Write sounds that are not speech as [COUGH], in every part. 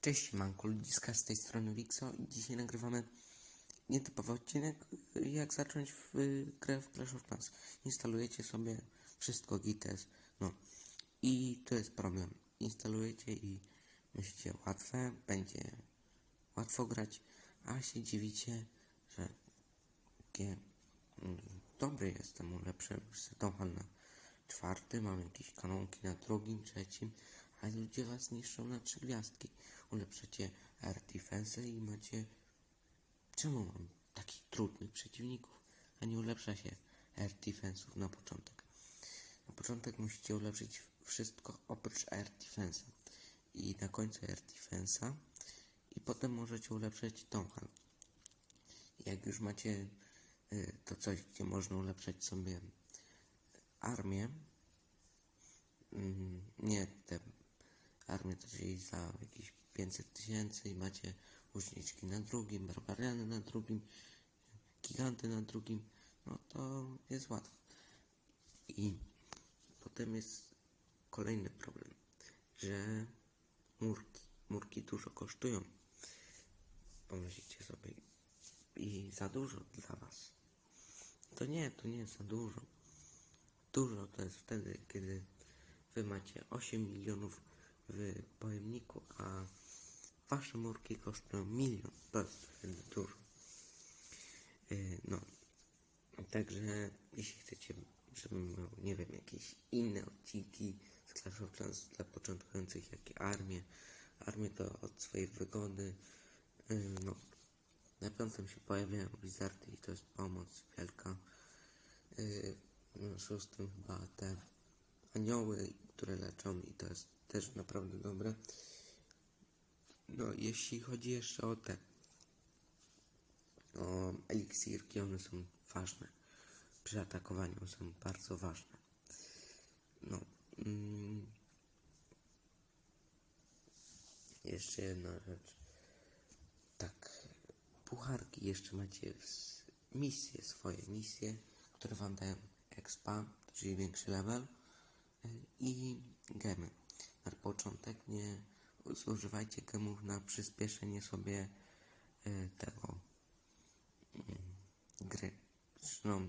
Cześć, manko ludziska z tej strony Wixo i dzisiaj nagrywamy nietypowy odcinek, jak zacząć w y, grę w Clash of Clans. Instalujecie sobie wszystko GitS, no i to jest problem. Instalujecie i myślicie łatwe, będzie łatwo grać, a się dziwicie, że takie mm, dobry jestem, ulepszę Setonhal na czwarty, mam jakieś kanonki na drugim, trzecim, a ludzie was niszczą na trzy gwiazdki. Ulepszacie air defense i macie... Czemu mam takich trudnych przeciwników, a nie ulepsza się air defense'ów na początek? Na początek musicie ulepszyć wszystko oprócz air defense i na końcu air defense'a i potem możecie ulepszyć Tonhal. Jak już macie y, to coś, gdzie można ulepszać sobie armię, mm, nie te armię czyli za jakieś 500 tysięcy i macie łuczniczki na drugim, barbariany na drugim, giganty na drugim, no to jest łatwo. I potem jest kolejny problem, że murki, murki dużo kosztują. Pomyślicie sobie i za dużo dla was. To nie, to nie jest za dużo. Dużo to jest wtedy, kiedy wy macie 8 milionów w pojemniku, a wasze murki kosztują milion. Wtedy dużo. Yy, no, także jeśli chcecie, żebym miał, nie wiem, jakieś inne odcinki z Clash of Clans dla początkujących, jak i armię. Armię to od swojej wygody. Yy, no, na piątym się pojawiają Blizzardy i to jest pomoc wielka. Yy, na szóstym chyba anioły, które leczą i to jest też naprawdę dobre. No, jeśli chodzi jeszcze o te o eliksirki, one są ważne. Przy atakowaniu są bardzo ważne. No. Mm, jeszcze jedna rzecz. Tak. Pucharki jeszcze macie misje swoje misje, które wam dają expa, czyli większy level i gemy. Na początek nie zużywajcie gemów na przyspieszenie sobie y, tego mm, gry. Zresztą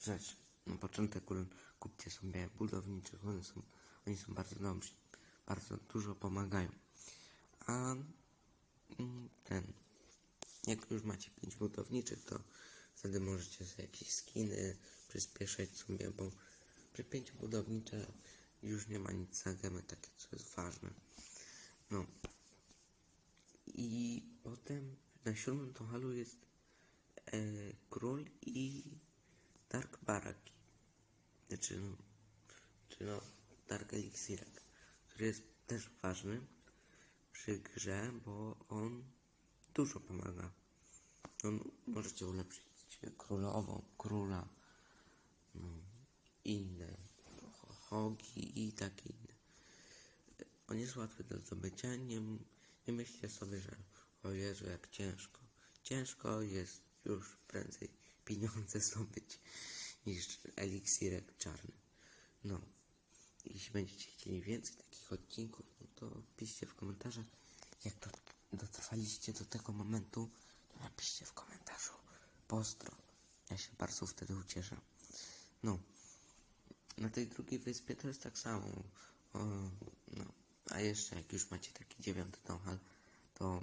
rzecz. Na początek kupcie sobie budowniczych, one są, oni są bardzo dobrzy, bardzo dużo pomagają. A mm, ten, jak już macie 5 budowniczych, to wtedy możecie sobie jakieś skiny przyspieszać sobie, bo przy 5 budowniczych już nie ma nic za gemy, takie co jest ważne. No. I potem na siódmym tohalu jest e, król i Dark Baraki. Znaczy no, czy no Dark Elixirek, który jest też ważny przy grze, bo on dużo pomaga. On możecie ulepszyć królową, króla, no, inne ho- hogi i takie inne. On jest łatwy do zdobycia, nie, nie myślcie sobie, że o Jezu, jak ciężko. Ciężko jest już prędzej pieniądze [LAUGHS] zdobyć niż eliksirek czarny. No, jeśli będziecie chcieli więcej takich odcinków, no to piszcie w komentarzach. Jak to dotrwaliście do tego momentu, to napiszcie w komentarzu pozdro. Ja się bardzo wtedy ucieszę. No, na tej drugiej wyspie to jest tak samo. O, no. A jeszcze jak już macie taki dziewiąty tonhal, to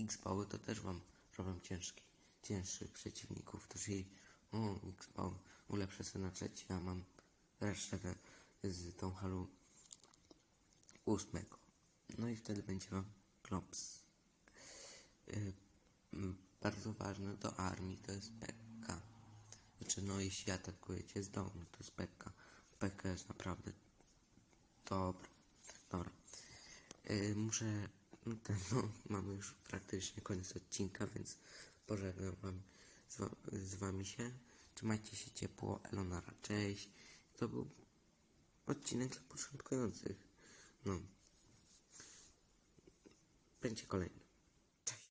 X-Bały to też wam robią ciężki, cięższych przeciwników. To czyli o, X-Bały ulepszę sobie na trzeci, a mam resztę z tonhalu ósmego. No i wtedy będzie wam klops. Y, m, bardzo ważne do armii to jest PK. Znaczy, no jeśli atakujecie z domu, to jest PK. PK jest naprawdę dobra. Dobra. Yy, muszę. No, ten, no, mamy już praktycznie koniec odcinka, więc pożegnam wam z, z wami się. Trzymajcie się ciepło. Elonara, cześć. To był odcinek dla początkujących. No. Będzie kolejny.